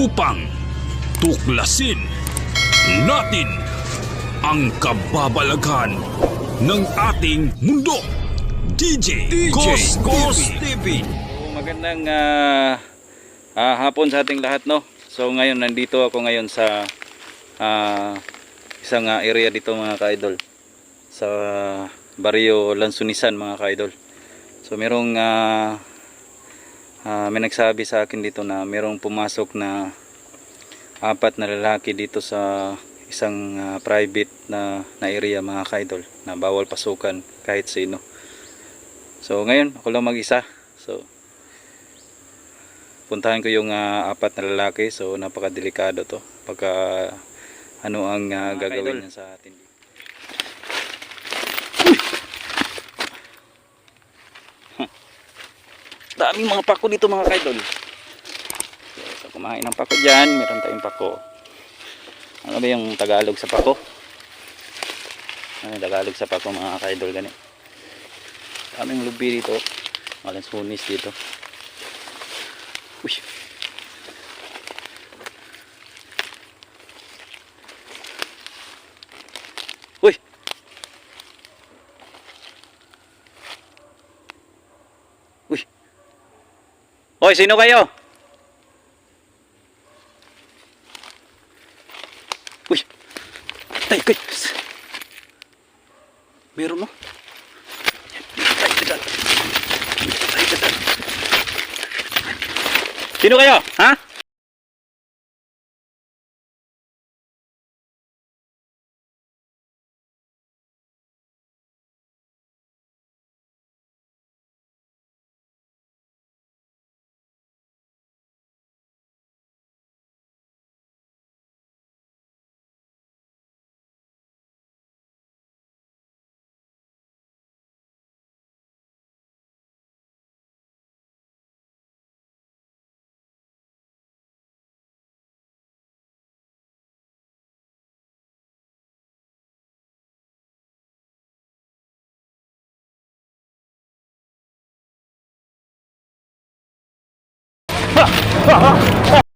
upang tuklasin natin ang kababalaghan ng ating mundo. DJ, DJ Ghost, Ghost TV. So, magandang ah, ah, hapon sa ating lahat no. So ngayon nandito ako ngayon sa ah, isang ah, area dito mga ka-idol. Sa Barrio Lansunisan mga ka-idol. So merong ah, ah, may nagsabi sa akin dito na merong pumasok na apat na lalaki dito sa isang ah, private na, na area mga ka-idol na bawal pasukan kahit sino. So ngayon ako lang mag-isa. So puntahan ko yung ah, apat na lalaki. So napakadelikado to. Pagka ano ang ah, gagawin niya sa atin. Huh. Daming mga pako dito mga kaidol. So, kumain ng pako dyan. Meron tayong pako. Ano ba yung Tagalog sa pako? Ano yung Tagalog sa pako mga kaidol ganit? Daming lubi dito. Malang sunis dito. Uy. Hoy, sino kayo? Uy. Ay, kay. Meron mo? Ay, dadan. Ay, dadan. Sino kayo? Ha? 哈哈哈哈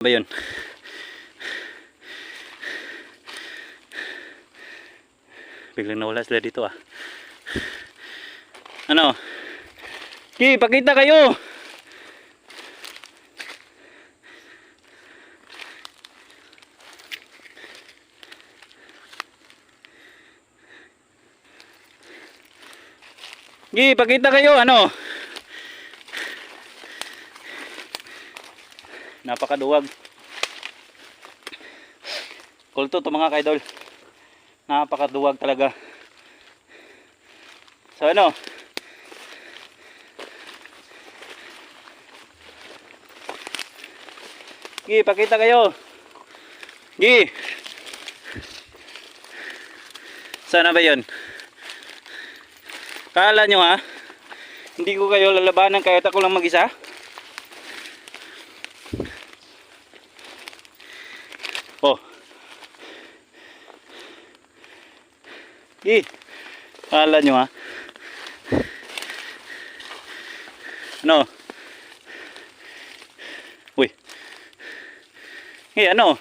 ba yun? Biglang nawala sila dito ah. Ano? Ki, pakita kayo! Gi, pakita kayo, ano? Napakaduwag. Kulto to mga kaidol. Napakaduwag talaga. So ano? Gi, pakita kayo. Gi. Sana ba 'yon? Kala nyo ha? Hindi ko kayo lalabanan kahit ako lang mag-isa? Eh, kala nyo ha? Ano? Uy. Eh, ano?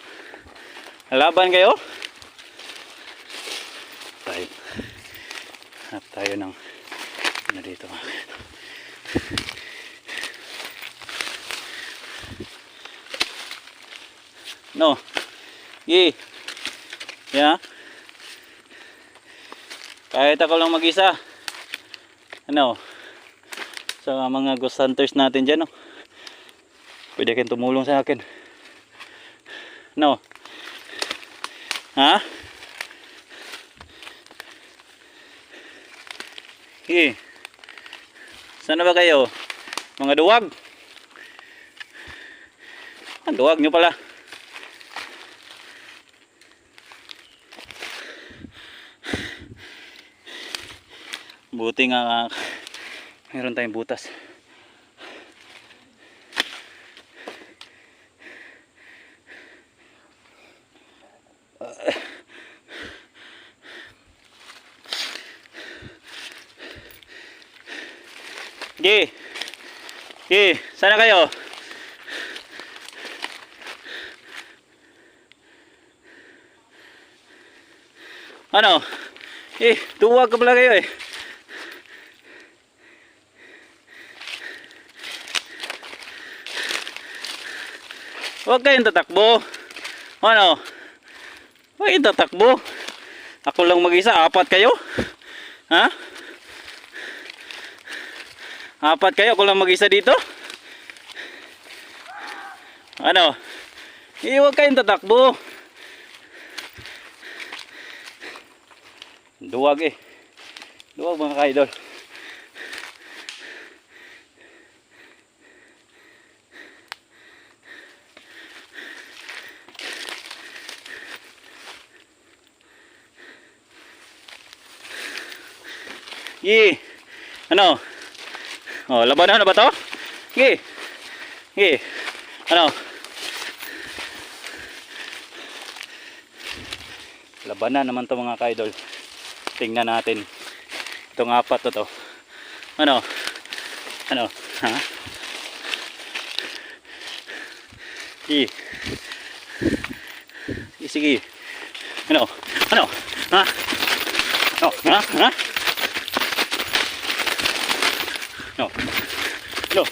Laban kayo? Tayo. Hanap tayo ng ano dito. No. Eh. Yeah. Kahit ako lang mag-isa. Ano? Sa mga ghost hunters natin dyan, no? Pwede kayong tumulong sa akin. No? Ha? Sige. Sana ba kayo? Mga duwag? Ah, duwag nyo pala. Buti nga meron tayong butas. Gi. Gi, sana kayo? Ano? Eh, duwag ka pala kayo eh. Huwag kayong tatakbo. Ano? Huwag kayong tatakbo. Ako lang mag-isa, apat kayo? Ha? Apat kayo, ako lang mag-isa dito? Ano? Eh, huwag kayong tatakbo. Duwag eh. Duwag mga kaidol. Yi. Ano? Oh, labanan na ba to? Gi. Gi. Ano? Labanan naman to mga kaidol. Tingnan natin. Itong apat na to. Ano? Ano? Ha? Gi. Gi, sige. Ano? Ano? Ha? Ano? Ha? Ha? No. No.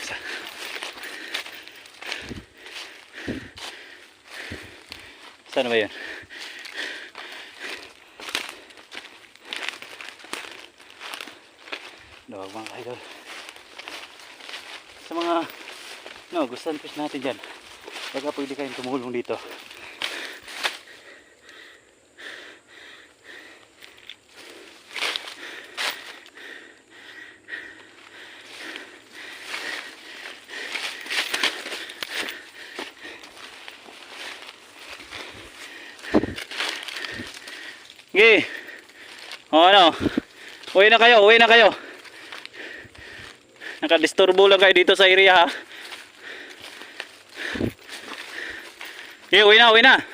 Isa. Saan ba yan? Dawag mga idol. Sa mga no, gustan fish natin dyan. Baka pwede kayong tumulong dito. Sige. O ano? Uwi na kayo, uwi na kayo. Nakadisturbo lang kayo dito sa area ha. Sige, uwi na, uwi na.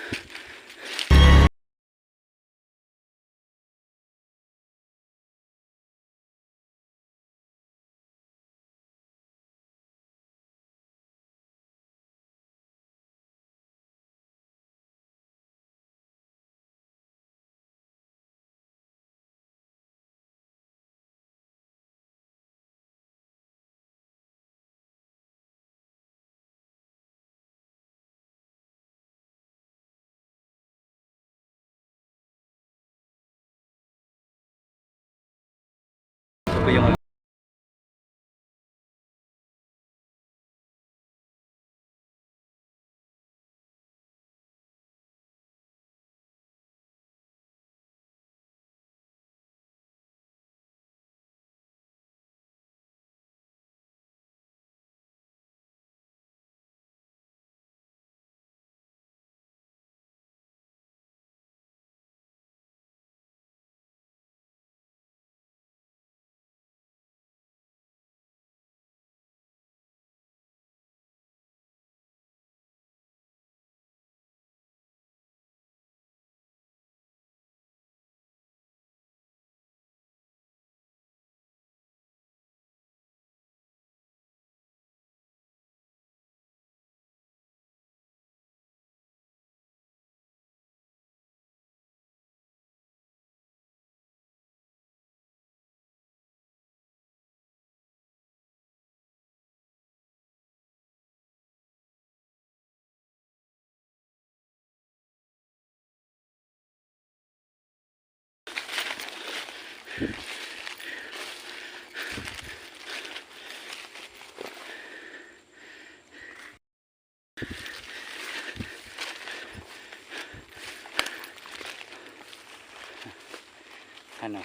ko yung ano,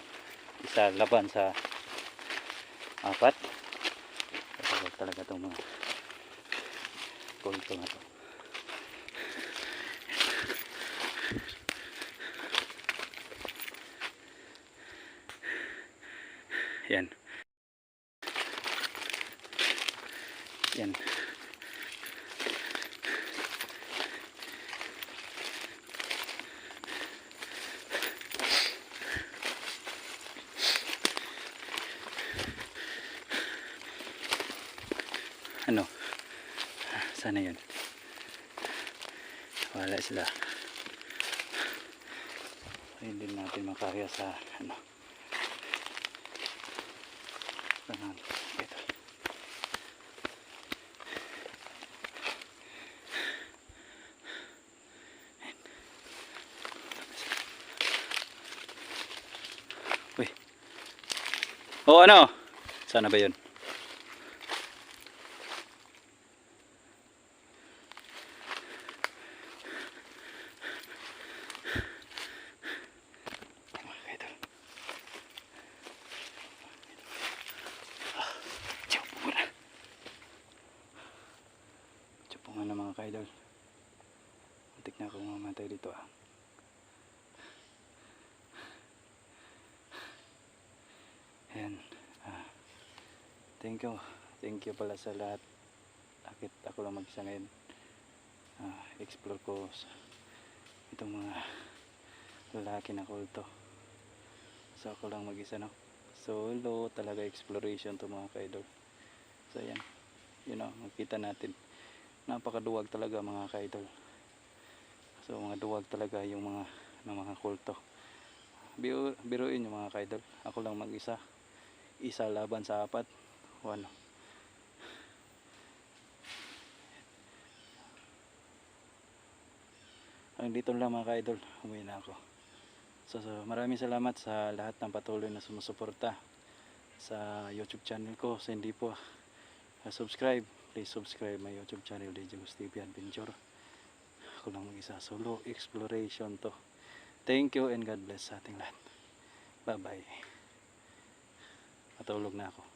isa laban sa apat. Talaga talaga itong mga kulto na to. Yan. Yan. Ano? Sana yun? Wala sila. Hindi natin makaya sa ano. Ganun. Ito. Uy. O ano? Sana ba yun? Mga kaidol. Muntik na akong mamatay dito ah. Ayan. Ah, thank you. Thank you pala sa lahat. Akit ako lang mag-isa ngayon. Ah, explore ko itong mga lalaki na kulto. So ako lang mag-isa no. Solo talaga exploration to mga kaidol. So yan. You know, makita natin. Napakaduwag talaga mga kaidol. So mga duwag talaga yung mga ng mga kulto. Biro, biruin yung mga kaidol. Ako lang mag-isa. Isa laban sa apat. O ano. Hanggang dito lang mga kaidol. Umuwi na ako. So, so maraming salamat sa lahat ng patuloy na sumusuporta sa YouTube channel ko. Sa hindi po subscribe, please subscribe my YouTube channel DJ Stevie Adventure. Ako lang mag-isa solo exploration to. Thank you and God bless sa ating lahat. Bye bye. Matulog na ako.